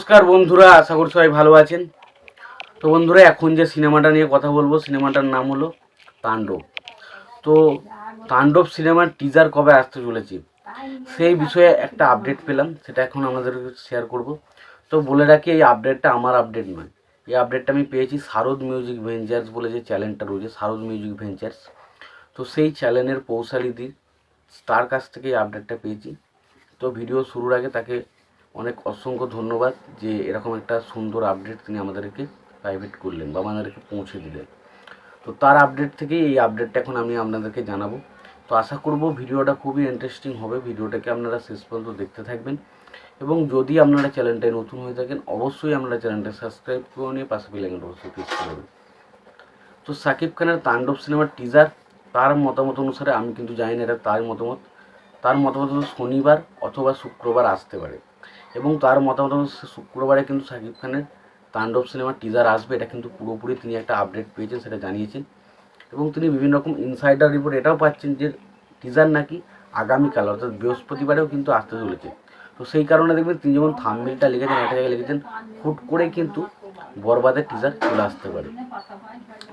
নমস্কার বন্ধুরা, আশা করি সবাই ভালো আছেন। তো বন্ধুরা, এখন যে সিনেমাটা নিয়ে কথা বলব, সিনেমাটার নাম হলো তাণ্ডব। তো তাণ্ডব সিনেমার টিজার কবে আসতে চলেছে, সেই বিষয়ে একটা আপডেট পেলাম, সেটা এখন আমাদের শেয়ার করব। তো বলে রাখি, এই আপডেটটা আমার আপডেট নয়। এই আপডেটটা আমি পেয়েছি শারদ মিউজিক ভেঞ্চার্স বলে যে চ্যানেলটা রয়েছে শারদ মিউজিক ভেঞ্চার্স তো সেই চ্যানেলের পৌশালিদির, তার কাছ থেকে এই আপডেটটা পেয়েছি। তো ভিডিও শুরুর আগে তাকে অনেক অসংখ্য ধন্যবাদ যে এরকম একটা সুন্দর আপডেট তিনি আমাদেরকে প্রাইভেট করলেন বা আমাদেরকে পৌঁছে দিলেন। তো তার আপডেট থেকেই এই আপডেটটা এখন আমি আপনাদেরকে জানাব। তো আশা করব ভিডিওটা খুবই ইন্টারেস্টিং হবে। ভিডিওটাকে আপনারা শেষ পর্যন্ত দেখতে থাকবেন। এবং যদি আপনারা চ্যানেলটায় নতুন হয়ে থাকেন, অবশ্যই আপনারা চ্যানেলটা সাবস্ক্রাইব করে নিয়ে পাশে বেলাইকনটা অবশ্যই প্রেস করবেন তো সাকিব খানের তাণ্ডব সিনেমার টিজার তার মতামত অনুসারে আমি কিন্তু জানি না এটা তার মতামত। তার মতামত শনিবার অথবা শুক্রবার আসতে পারে। এবং তার মতামত শুক্রবারে কিন্তু সাকিব খানের তাণ্ডব সিনেমার টিজার আসবে, এটা কিন্তু পুরোপুরি তিনি একটা আপডেট পেয়েছেন, সেটা জানিয়েছেন। এবং তিনি বিভিন্ন রকম ইনসাইডার রিপোর্ট এটাও পাচ্ছেন যে টিজার নাকি আগামীকাল, অর্থাৎ বৃহস্পতিবারেও কিন্তু আসতে চলেছে। তো সেই কারণে দেখবেন তিনি যেমন থামমিলটা লিখেছেন, একটা জায়গায় লিখেছেন, হুট করে কিন্তু বরবাদের টিজার চলে আসতে পারে।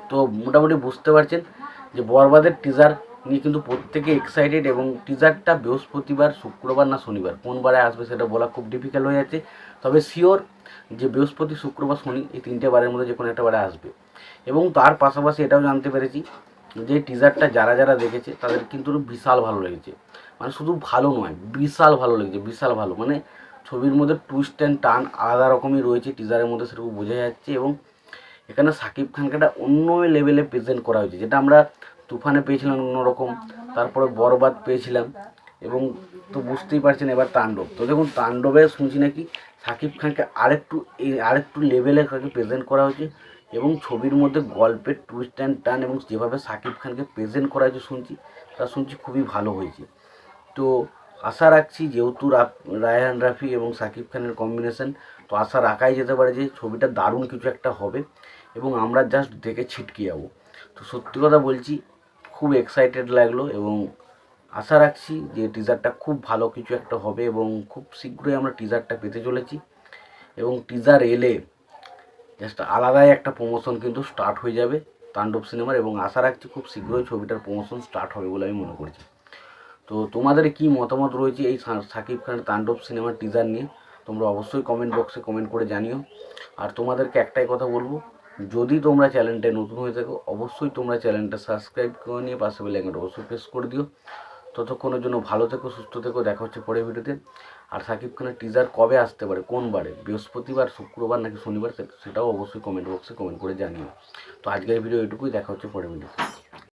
তো মোটামুটি বুঝতে পারছেন যে বরবাদের টিজার নিয়ে কিন্তু প্রত্যেকে এক্সাইটেড এবং টিজারটা বৃহস্পতিবার, শুক্রবার না শনিবার, কোন বারে আসবে সেটা বলা খুব ডিফিকাল্ট হয়ে যাচ্ছে। তবে শিওর যে বৃহস্পতি, শুক্রবার, শনি এই তিনটে বারের মধ্যে যে কোনো একটা বারে আসবে। এবং তার পাশাপাশি এটাও জানতে পেরেছি যে টিজারটা যারা যারা দেখেছে, তাদের কিন্তু বিশাল ভালো লেগেছে। মানে শুধু ভালো নয়, বিশাল ভালো লেগেছে, বিশাল ভালো। মানে ছবির মধ্যে টুইস্ট অ্যান্ড টার্ন আলাদা রকমই রয়েছে টিজারের মধ্যে সেরকম বোঝা যাচ্ছে এবং এখানে সাকিব খানকে একটা অন্য লেভেলে প্রেজেন্ট করা হয়েছে। যেটা আমরা তুফানে পেয়েছিলাম অন্যরকম, তারপরে বরবাদ পেয়েছিলাম এবং তো বুঝতেই পারছেন এবার তাণ্ডব। তো দেখুন, তাণ্ডবে শুনছি নাকি সাকিব খানকে আরেকটু আরেকটু লেভেলে তাকে প্রেজেন্ট করা হয়েছে এবং ছবির মধ্যে গল্পের টুইস্ট অ্যান্ড টার্ন এবং যেভাবে সাকিব খানকে প্রেজেন্ট করা হয়েছে শুনছি, তা শুনছি খুবই ভালো হয়েছে। তো আশা রাখছি, যেহেতু রায়হান রাফি এবং সাকিব খানের কম্বিনেশন তো আশা রাখাই যেতে পারে যে ছবিটা দারুণ কিছু একটা হবে এবং আমরা জাস্ট দেখে ছিটকে যাব। তো সত্যি কথা বলছি, খুব এক্সাইটেড লাগল এবং আশা রাখছি যে টিজারটা খুব ভালো কিছু একটা হবে এবং খুব শীঘ্রই আমরা টিজারটা পেতে চলেছি এবং টিজার এলে জাস্ট আলাদাই একটা প্রমোশন কিন্তু স্টার্ট হয়ে যাবে তাণ্ডব সিনেমার এবং আশা রাখছি খুব শীঘ্রই ছবিটার প্রমোশন স্টার্ট হবে বলে আমি মনে করছি। তো তোমাদের কি মতামত রয়েছে এই সাকিব খানের তাণ্ডব সিনেমার টিজার নিয়ে? তোমরা অবশ্যই কমেন্ট বক্সে কমেন্ট করে জানিও। আর তোমাদেরকে একটাই কথা বলব, যদি তোমরা চ্যানেলটায় নতুন হয়ে থাকো, অবশ্যই তোমরা চ্যানেলটা সাবস্ক্রাইব করে নিয়ে পাশে বেল অবশ্যই প্রেস করে দিও। ততক্ষণের জন্য ভালো থেকো, সুস্থ থেকো, দেখা হচ্ছে পরের ভিডিওতে আর সাকিব খানের টিজার কবে আসতে পারে, কোন বারে? বৃহস্পতিবার, শুক্রবার নাকি শনিবার সেটাও অবশ্যই কমেন্ট বক্সে কমেন্ট করে জানিও। তো আজকের ভিডিও এটুকুই, দেখা হচ্ছে পরের ভিডিওতে